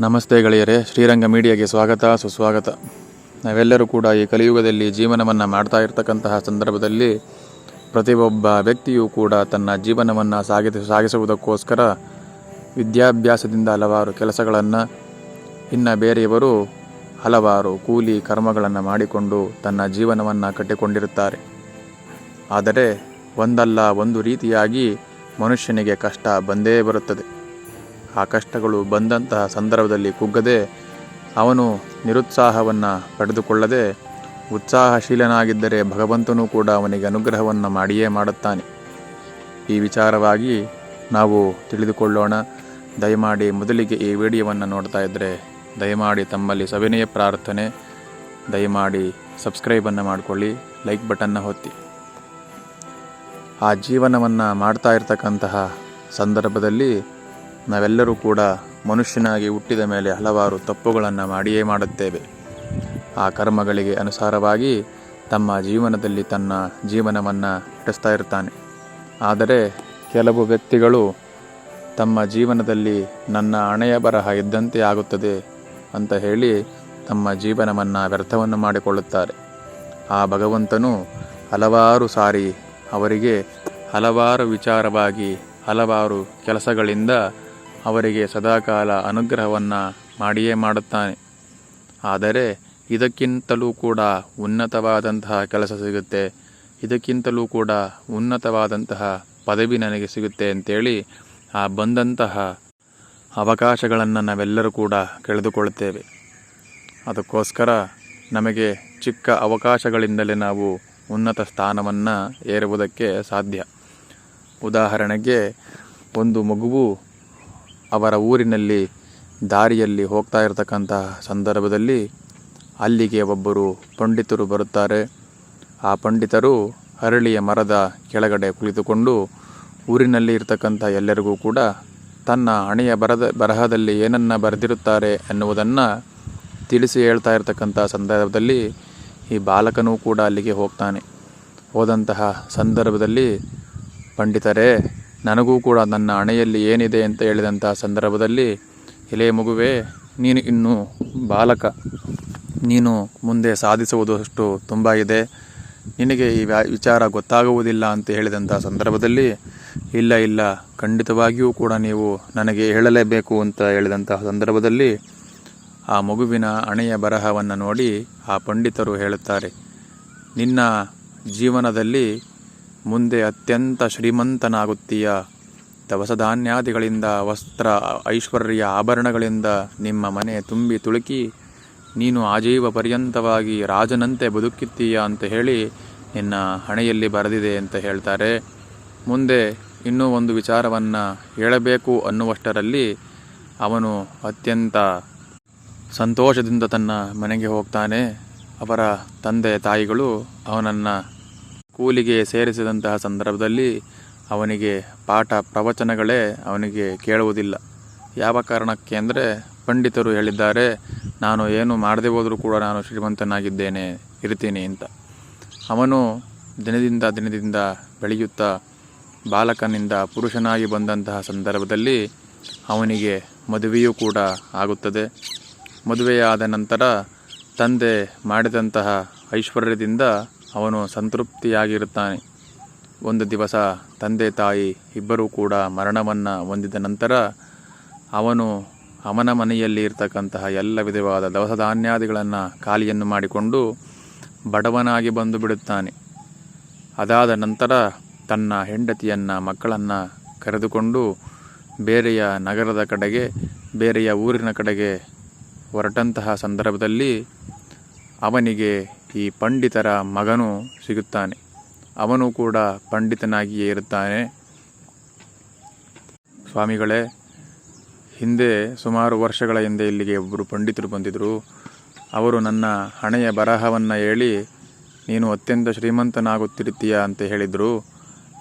ನಮಸ್ತೆ ಗೆಳೆಯರೇ, ಶ್ರೀರಂಗ ಮೀಡಿಯಾಗೆ ಸ್ವಾಗತ, ಸುಸ್ವಾಗತ. ನಾವೆಲ್ಲರೂ ಕೂಡ ಈ ಕಲಿಯುಗದಲ್ಲಿ ಜೀವನವನ್ನು ಮಾಡ್ತಾ ಇರ್ತಕ್ಕಂತಹ ಸಂದರ್ಭದಲ್ಲಿ ಪ್ರತಿಯೊಬ್ಬ ವ್ಯಕ್ತಿಯೂ ಕೂಡ ತನ್ನ ಜೀವನವನ್ನು ಸಾಗಿಸ ಸಾಗಿಸುವುದಕ್ಕೋಸ್ಕರ ವಿದ್ಯಾಭ್ಯಾಸದಿಂದ ಹಲವಾರು ಕೆಲಸಗಳನ್ನು ಇನ್ನು ಬೇರೆಯವರು ಹಲವಾರು ಕೂಲಿ ಕರ್ಮಗಳನ್ನು ಮಾಡಿಕೊಂಡು ತನ್ನ ಜೀವನವನ್ನು ಕಟ್ಟಿಕೊಂಡಿರುತ್ತಾರೆ. ಆದರೆ ಒಂದಲ್ಲ ಒಂದು ರೀತಿಯಾಗಿ ಮನುಷ್ಯನಿಗೆ ಕಷ್ಟ ಬಂದೇ ಬರುತ್ತದೆ. ಆ ಕಷ್ಟಗಳು ಬಂದಂತಹ ಸಂದರ್ಭದಲ್ಲಿ ಕುಗ್ಗದೆ ಅವನು ನಿರುತ್ಸಾಹವನ್ನು ಪಡೆದುಕೊಳ್ಳದೆ ಉತ್ಸಾಹಶೀಲನಾಗಿದ್ದರೆ ಭಗವಂತನೂ ಕೂಡ ಅವನಿಗೆ ಅನುಗ್ರಹವನ್ನು ಮಾಡಿಯೇ ಮಾಡುತ್ತಾನೆ. ಈ ವಿಚಾರವಾಗಿ ನಾವು ತಿಳಿದುಕೊಳ್ಳೋಣ. ದಯಮಾಡಿ ಮೊದಲಿಗೆ ಈ ವಿಡಿಯೋವನ್ನು ನೋಡ್ತಾ ಇದ್ದರೆ ದಯಮಾಡಿ ತಮ್ಮಲ್ಲಿ ಸವಿನಯ ಪ್ರಾರ್ಥನೆ. ದಯಮಾಡಿ ಸಬ್ಸ್ಕ್ರೈಬನ್ನು ಮಾಡಿಕೊಳ್ಳಿ, ಲೈಕ್ ಬಟನ್ನ ಹೊತ್ತಿ ಆ ಜೀವನವನ್ನು ಮಾಡ್ತಾ ಇರ್ತಕ್ಕಂತಹ ಸಂದರ್ಭದಲ್ಲಿ ನಾವೆಲ್ಲರೂ ಕೂಡ ಮನುಷ್ಯನಾಗಿ ಹುಟ್ಟಿದ ಮೇಲೆ ಹಲವಾರು ತಪ್ಪುಗಳನ್ನು ಮಾಡಿಯೇ ಮಾಡುತ್ತೇವೆ. ಆ ಕರ್ಮಗಳಿಗೆ ಅನುಸಾರವಾಗಿ ತಮ್ಮ ಜೀವನದಲ್ಲಿ ತನ್ನ ಜೀವನವನ್ನು ನಡೆಸ್ತಾ ಇರ್ತಾನೆ. ಆದರೆ ಕೆಲವು ವ್ಯಕ್ತಿಗಳು ತಮ್ಮ ಜೀವನದಲ್ಲಿ ನನ್ನ ಹಣೆಯ ಬರಹ ಇದ್ದಂತೆ ಆಗುತ್ತದೆ ಅಂತ ಹೇಳಿ ತಮ್ಮ ಜೀವನವನ್ನು ವ್ಯರ್ಥವನ್ನು ಮಾಡಿಕೊಳ್ಳುತ್ತಾರೆ. ಆ ಭಗವಂತನು ಹಲವಾರು ಸಾರಿ ಅವರಿಗೆ ಹಲವಾರು ವಿಚಾರವಾಗಿ ಹಲವಾರು ಕೆಲಸಗಳಿಂದ ಅವರಿಗೆ ಸದಾಕಾಲ ಅನುಗ್ರಹವನ್ನು ಮಾಡಿಯೇ ಮಾಡುತ್ತಾನೆ. ಆದರೆ ಇದಕ್ಕಿಂತಲೂ ಕೂಡ ಉನ್ನತವಾದಂತಹ ಕೆಲಸ ಸಿಗುತ್ತೆ. ಇದಕ್ಕಿಂತಲೂ ಕೂಡ ಉನ್ನತವಾದಂತಹ ಪದವಿ ನನಗೆ ಸಿಗುತ್ತೆ ಅಂತೇಳಿ ಆ ಬಂದಂತಹ ಅವಕಾಶಗಳನ್ನು ನಾವೆಲ್ಲರೂ ಕೂಡ ಕಳೆದುಕೊಳ್ಳುತ್ತೇವೆ. ಅದಕ್ಕೋಸ್ಕರ ನಮಗೆ ಚಿಕ್ಕ ಅವಕಾಶಗಳಿಂದಲೇ ನಾವು ಉನ್ನತ ಸ್ಥಾನವನ್ನು ಏರುವುದಕ್ಕೆ ಸಾಧ್ಯ. ಉದಾಹರಣೆಗೆ, ಒಂದು ಮಗುವು ಅವರ ಊರಿನಲ್ಲಿ ದಾರಿಯಲ್ಲಿ ಹೋಗ್ತಾ ಇರತಕ್ಕಂತಹ ಸಂದರ್ಭದಲ್ಲಿ ಅಲ್ಲಿಗೆ ಒಬ್ಬರು ಪಂಡಿತರು ಬರುತ್ತಾರೆ. ಆ ಪಂಡಿತರು ಅರಳಿಯ ಮರದ ಕೆಳಗಡೆ ಕುಳಿತುಕೊಂಡು ಊರಿನಲ್ಲಿ ಇರತಕ್ಕಂಥ ಎಲ್ಲರಿಗೂ ಕೂಡ ತನ್ನ ಹಣೆಯ ಬರದ ಬರಹದಲ್ಲಿ ಏನನ್ನ ಬರೆದಿರುತ್ತಾರೆ ಎನ್ನುವುದನ್ನು ತಿಳಿಸಿ ಹೇಳ್ತಾ ಇರತಕ್ಕಂಥ ಸಂದರ್ಭದಲ್ಲಿ ಈ ಬಾಲಕನೂ ಕೂಡ ಅಲ್ಲಿಗೆ ಹೋಗ್ತಾನೆ. ಹೋದಂತಹ ಸಂದರ್ಭದಲ್ಲಿ ಪಂಡಿತರೇ ನನಗೂ ಕೂಡ ನನ್ನ ಹಣೆಯಲ್ಲಿ ಏನಿದೆ ಅಂತ ಹೇಳಿದಂಥ ಸಂದರ್ಭದಲ್ಲಿ, ಎಲೆ ಮಗುವೆ, ನೀನು ಇನ್ನೂ ಬಾಲಕ. ನೀನು ಮುಂದೆ ಸಾಧಿಸುವುದಷ್ಟು ತುಂಬ ಇದೆ. ನಿನಗೆ ಈ ವಿಚಾರ ಗೊತ್ತಾಗುವುದಿಲ್ಲ ಅಂತ ಹೇಳಿದಂಥ ಸಂದರ್ಭದಲ್ಲಿ, ಇಲ್ಲ ಇಲ್ಲ, ಖಂಡಿತವಾಗಿಯೂ ಕೂಡ ನೀವು ನನಗೆ ಹೇಳಲೇಬೇಕು ಅಂತ ಹೇಳಿದಂತಹ ಸಂದರ್ಭದಲ್ಲಿ, ಆ ಮಗುವಿನ ಹಣೆಯ ಬರಹವನ್ನು ನೋಡಿ ಆ ಪಂಡಿತರು ಹೇಳುತ್ತಾರೆ, ನಿನ್ನ ಜೀವನದಲ್ಲಿ ಮುಂದೆ ಅತ್ಯಂತ ಶ್ರೀಮಂತನಾಗುತ್ತೀಯ. ದವಸಧಾನ್ಯಾದಿಗಳಿಂದ ವಸ್ತ್ರ, ಐಶ್ವರ್ಯ, ಆಭರಣಗಳಿಂದ ನಿಮ್ಮ ಮನೆ ತುಂಬಿ ತುಳುಕಿ, ನೀನು ಆಜೀವ ಪರ್ಯಂತವಾಗಿ ರಾಜನಂತೆ ಬದುಕುತ್ತೀಯ ಅಂತ ಹೇಳಿ ನಿನ್ನ ಹಣೆಯಲ್ಲಿ ಬರೆದಿದೆ ಅಂತ ಹೇಳ್ತಾರೆ. ಮುಂದೆ ಇನ್ನೂ ಒಂದು ವಿಚಾರವನ್ನು ಹೇಳಬೇಕು ಅನ್ನುವಷ್ಟರಲ್ಲಿ ಅವನು ಅತ್ಯಂತ ಸಂತೋಷದಿಂದ ತನ್ನ ಮನೆಗೆ ಹೋಗ್ತಾನೆ. ಅವರ ತಂದೆ ತಾಯಿಗಳು ಅವನನ್ನು ಕೂಲಿಗೆ ಸೇರಿಸಿದಂತಹ ಸಂದರ್ಭದಲ್ಲಿ ಅವನಿಗೆ ಪಾಠ ಪ್ರವಚನಗಳೇ ಅವನಿಗೆ ಕೇಳುವುದಿಲ್ಲ. ಯಾವ ಕಾರಣಕ್ಕೆ ಅಂದರೆ ಪಂಡಿತರು ಹೇಳಿದ್ದಾರೆ, ನಾನು ಏನು ಮಾಡದೆ ಹೋದರೂ ಕೂಡ ನಾನು ಶ್ರೀಮಂತನಾಗಿದ್ದೇನೆ ಇರ್ತೀನಿ ಅಂತ. ಅವನು ದಿನದಿಂದ ದಿನದಿಂದ ಬೆಳೆಯುತ್ತಾ ಬಾಲಕನಿಂದ ಪುರುಷನಾಗಿ ಬಂದಂತಹ ಸಂದರ್ಭದಲ್ಲಿ ಅವನಿಗೆ ಮದುವೆಯೂ ಕೂಡ ಆಗುತ್ತದೆ. ಮದುವೆಯಾದ ನಂತರ ತಂದೆ ಮಾಡಿದಂತಹ ಐಶ್ವರ್ಯದಿಂದ ಅವನು ಸಂತೃಪ್ತಿಯಾಗಿರುತ್ತಾನೆ. ಒಂದು ದಿವಸ ತಂದೆ ತಾಯಿ ಇಬ್ಬರೂ ಕೂಡ ಮರಣವನ್ನು ಹೊಂದಿದ ನಂತರ ಅವನು ಅವನ ಮನೆಯಲ್ಲಿ ಇರತಕ್ಕಂತಹ ಎಲ್ಲ ವಿಧವಾದ ದವಸ ಧಾನ್ಯಾದಿಗಳನ್ನು ಖಾಲಿಯನ್ನು ಮಾಡಿಕೊಂಡು ಬಡವನಾಗಿ ಬಂದು ಬಿಡುತ್ತಾನೆ. ಅದಾದ ನಂತರ ತನ್ನ ಹೆಂಡತಿಯನ್ನು, ಮಕ್ಕಳನ್ನು ಕರೆದುಕೊಂಡು ಬೇರೆಯ ನಗರದ ಕಡೆಗೆ, ಬೇರೆಯ ಊರಿನ ಕಡೆಗೆ ಹೊರಟಂತಹ ಸಂದರ್ಭದಲ್ಲಿ ಅವನಿಗೆ ಈ ಪಂಡಿತರ ಮಗನು ಸಿಗುತ್ತಾನೆ. ಅವನು ಕೂಡ ಪಂಡಿತನಾಗಿಯೇ ಇರುತ್ತಾನೆ. ಸ್ವಾಮಿಗಳೇ, ಹಿಂದೆ ಸುಮಾರು ವರ್ಷಗಳ ಹಿಂದೆ ಇಲ್ಲಿಗೆ ಒಬ್ಬರು ಪಂಡಿತರು ಬಂದಿದ್ದರು ಅವರು ನನ್ನ ಹಣೆಯ ಬರಹವನ್ನು ಹೇಳಿ, ನೀನು ಅತ್ಯಂತ ಶ್ರೀಮಂತನಾಗುತ್ತಿರುತ್ತೀಯ? ಅಂತ ಹೇಳಿದರು.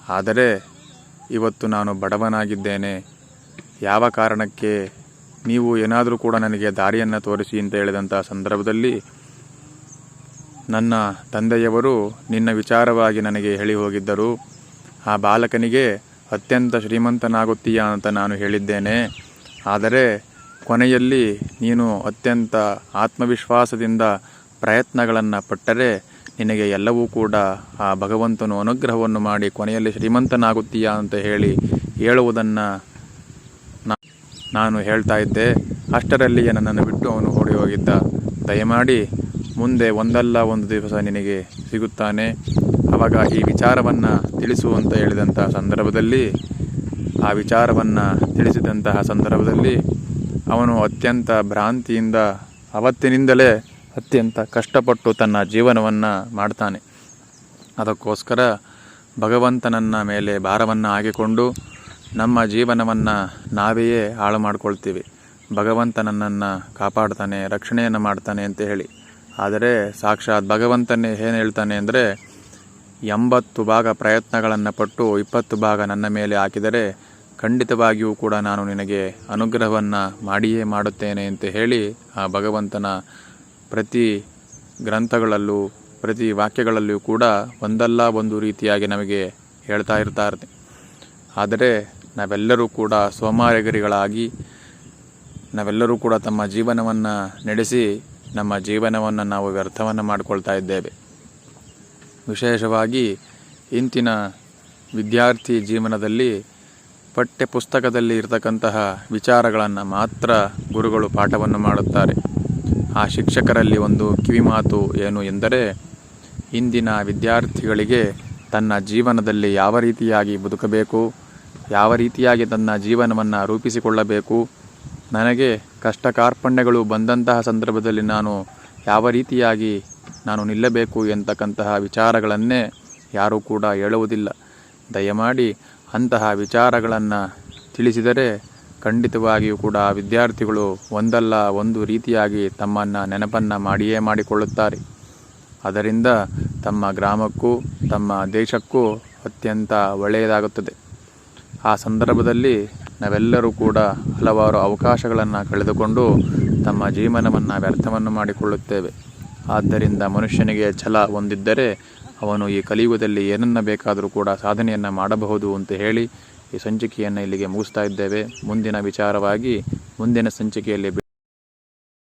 ಆದರೆ, ಇವತ್ತು ನಾನು ಬಡವನಾಗಿದ್ದೇನೆ. ಯಾವ ಕಾರಣಕ್ಕೆ? ನೀವು ಏನಾದರೂ ಕೂಡ ನನಗೆ ದಾರಿಯನ್ನು ತೋರಿಸಿ ಅಂತ ಹೇಳಿದಂಥ ಸಂದರ್ಭದಲ್ಲಿ ನನ್ನ ತಂದೆಯವರು ನಿನ್ನ ವಿಚಾರವಾಗಿ ನನಗೆ ಹೇಳಿ ಹೋಗಿದ್ದರು. ಆ ಬಾಲಕನಿಗೆ ಅತ್ಯಂತ ಶ್ರೀಮಂತನಾಗುತ್ತೀಯ ಅಂತ ನಾನು ಹೇಳಿದ್ದೇನೆ. ಆದರೆ ಕೊನೆಯಲ್ಲಿ ನೀನು ಅತ್ಯಂತ ಆತ್ಮವಿಶ್ವಾಸದಿಂದ ಪ್ರಯತ್ನಗಳನ್ನು ಪಟ್ಟರೆ ನಿನಗೆ ಎಲ್ಲವೂ ಕೂಡ ಆ ಭಗವಂತನು ಅನುಗ್ರಹವನ್ನು ಮಾಡಿ ಕೊನೆಯಲ್ಲಿ ಶ್ರೀಮಂತನಾಗುತ್ತೀಯ ಅಂತ ಹೇಳಿ ಹೇಳುವುದನ್ನು ನಾನು ಹೇಳ್ತಾ ಇದ್ದೆ. ಅಷ್ಟರಲ್ಲಿಯೇ ನನ್ನನ್ನು ಬಿಟ್ಟು ಅವನು ಓಡಿ ಹೋಗಿದ್ದ. ದಯಮಾಡಿ ಮುಂದೆ ಒಂದಲ್ಲ ಒಂದು ದಿವಸ ನಿನಗೆ ಸಿಗುತ್ತಾನೆ. ಅವಾಗ ಈ ವಿಚಾರವನ್ನು ತಿಳಿಸು ಅಂತ ಹೇಳಿದಂತಹ ಸಂದರ್ಭದಲ್ಲಿ, ಆ ವಿಚಾರವನ್ನು ತಿಳಿಸಿದಂತಹ ಸಂದರ್ಭದಲ್ಲಿ ಅವನು ಅತ್ಯಂತ ಭ್ರಾಂತಿಯಿಂದ, ಅವತ್ತಿನಿಂದಲೇ ಅತ್ಯಂತ ಕಷ್ಟಪಟ್ಟು ತನ್ನ ಜೀವನವನ್ನು ಮಾಡ್ತಾನೆ. ಅದಕ್ಕೋಸ್ಕರ ಭಗವಂತನನ್ನ ಮೇಲೆ ಭಾರವನ್ನು ಹಾಕಿಕೊಂಡು ನಮ್ಮ ಜೀವನವನ್ನು ನಾವೇ ಹಾಳು ಮಾಡಿಕೊಳ್ತೀವಿ. ಭಗವಂತ ನನ್ನನ್ನು ಕಾಪಾಡ್ತಾನೆ, ರಕ್ಷಣೆಯನ್ನು ಮಾಡ್ತಾನೆ ಅಂತ ಹೇಳಿ. ಆದರೆ ಸಾಕ್ಷಾತ್ ಭಗವಂತನೇ ಏನು ಹೇಳ್ತಾನೆ ಅಂದರೆ, ಎಂಬತ್ತು ಭಾಗ ಪ್ರಯತ್ನಗಳನ್ನು ಪಟ್ಟು ಇಪ್ಪತ್ತು ಭಾಗ ನನ್ನ ಮೇಲೆ ಹಾಕಿದರೆ ಖಂಡಿತವಾಗಿಯೂ ಕೂಡ ನಾನು ನಿನಗೆ ಅನುಗ್ರಹವನ್ನು ಮಾಡಿಯೇ ಮಾಡುತ್ತೇನೆ ಅಂತ ಹೇಳಿ ಆ ಭಗವಂತನ ಪ್ರತಿ ಗ್ರಂಥಗಳಲ್ಲೂ, ಪ್ರತಿ ವಾಕ್ಯಗಳಲ್ಲಿಯೂ ಕೂಡ ಒಂದಲ್ಲ ಒಂದು ರೀತಿಯಾಗಿ ನಮಗೆ ಹೇಳ್ತಾ ಇರ್ತಾರೆ ಆದರೆ ನಾವೆಲ್ಲರೂ ಕೂಡ ಸೋಮಾರಿಗರಿಗಳಾಗಿ, ನಾವೆಲ್ಲರೂ ಕೂಡ ತಮ್ಮ ಜೀವನವನ್ನು ನಡೆಸಿ ನಮ್ಮ ಜೀವನವನ್ನು ನಾವು ವ್ಯರ್ಥವನ್ನು ಮಾಡಿಕೊಳ್ತಾ ಇದ್ದೇವೆ. ವಿಶೇಷವಾಗಿ ಇಂತಿನ ವಿದ್ಯಾರ್ಥಿ ಜೀವನದಲ್ಲಿ ಪಠ್ಯ ಪುಸ್ತಕದಲ್ಲಿ ಇರತಕ್ಕಂತಹ ವಿಚಾರಗಳನ್ನು ಮಾತ್ರ ಗುರುಗಳು ಪಾಠವನ್ನು ಮಾಡುತ್ತಾರೆ. ಆ ಶಿಕ್ಷಕರಲ್ಲಿ ಒಂದು ಕಿವಿಮಾತು ಏನು ಎಂದರೆ, ಇಂದಿನ ವಿದ್ಯಾರ್ಥಿಗಳಿಗೆ ತನ್ನ ಜೀವನದಲ್ಲಿ ಯಾವ ರೀತಿಯಾಗಿ ಬದುಕಬೇಕು, ಯಾವ ರೀತಿಯಾಗಿ ತನ್ನ ಜೀವನವನ್ನು ರೂಪಿಸಿಕೊಳ್ಳಬೇಕು ನನಗೆ ಕಷ್ಟ ಕಾರ್ಪಣ್ಯಗಳು ಬಂದಂತಹ ಸಂದರ್ಭದಲ್ಲಿ ನಾನು ಯಾವ ರೀತಿಯಾಗಿ ನಾನು ನಿಲ್ಲಬೇಕು ಎಂತಕ್ಕಂತಹ ವಿಚಾರಗಳನ್ನೇ ಯಾರೂ ಕೂಡ ಹೇಳುವುದಿಲ್ಲ. ದಯಮಾಡಿ ಅಂತಹ ವಿಚಾರಗಳನ್ನು ತಿಳಿಸಿದರೆ ಖಂಡಿತವಾಗಿಯೂ ಕೂಡ ವಿದ್ಯಾರ್ಥಿಗಳು ಒಂದಲ್ಲ ಒಂದು ರೀತಿಯಾಗಿ ತಮ್ಮನ್ನು ನೆನಪನ್ನು ಮಾಡಿಯೇ ಮಾಡಿಕೊಳ್ಳುತ್ತಾರೆ. ಅದರಿಂದ ತಮ್ಮ ಗ್ರಾಮಕ್ಕೂ ತಮ್ಮ ದೇಶಕ್ಕೂ ಅತ್ಯಂತ ಒಳ್ಳೆಯದಾಗುತ್ತದೆ. ಆ ಸಂದರ್ಭದಲ್ಲಿ ನಾವೆಲ್ಲರೂ ಕೂಡ ಹಲವಾರು ಅವಕಾಶಗಳನ್ನು ಕಳೆದುಕೊಂಡು ತಮ್ಮ ಜೀವನವನ್ನು ವ್ಯರ್ಥವನ್ನು ಮಾಡಿಕೊಳ್ಳುತ್ತೇವೆ. ಆದ್ದರಿಂದ ಮನುಷ್ಯನಿಗೆ ಛಲ ಹೊಂದಿದ್ದರೆ ಅವನು ಈ ಕಲಿಯುಗದಲ್ಲಿ ಏನನ್ನ ಬೇಕಾದರೂ ಕೂಡ ಸಾಧನೆಯನ್ನು ಮಾಡಬಹುದು ಅಂತ ಹೇಳಿ ಈ ಸಂಚಿಕೆಯನ್ನು ಇಲ್ಲಿಗೆ ಮುಗಿಸ್ತಾ ಇದ್ದೇವೆ. ಮುಂದಿನ ವಿಚಾರವಾಗಿ ಮುಂದಿನ ಸಂಚಿಕೆಯಲ್ಲಿ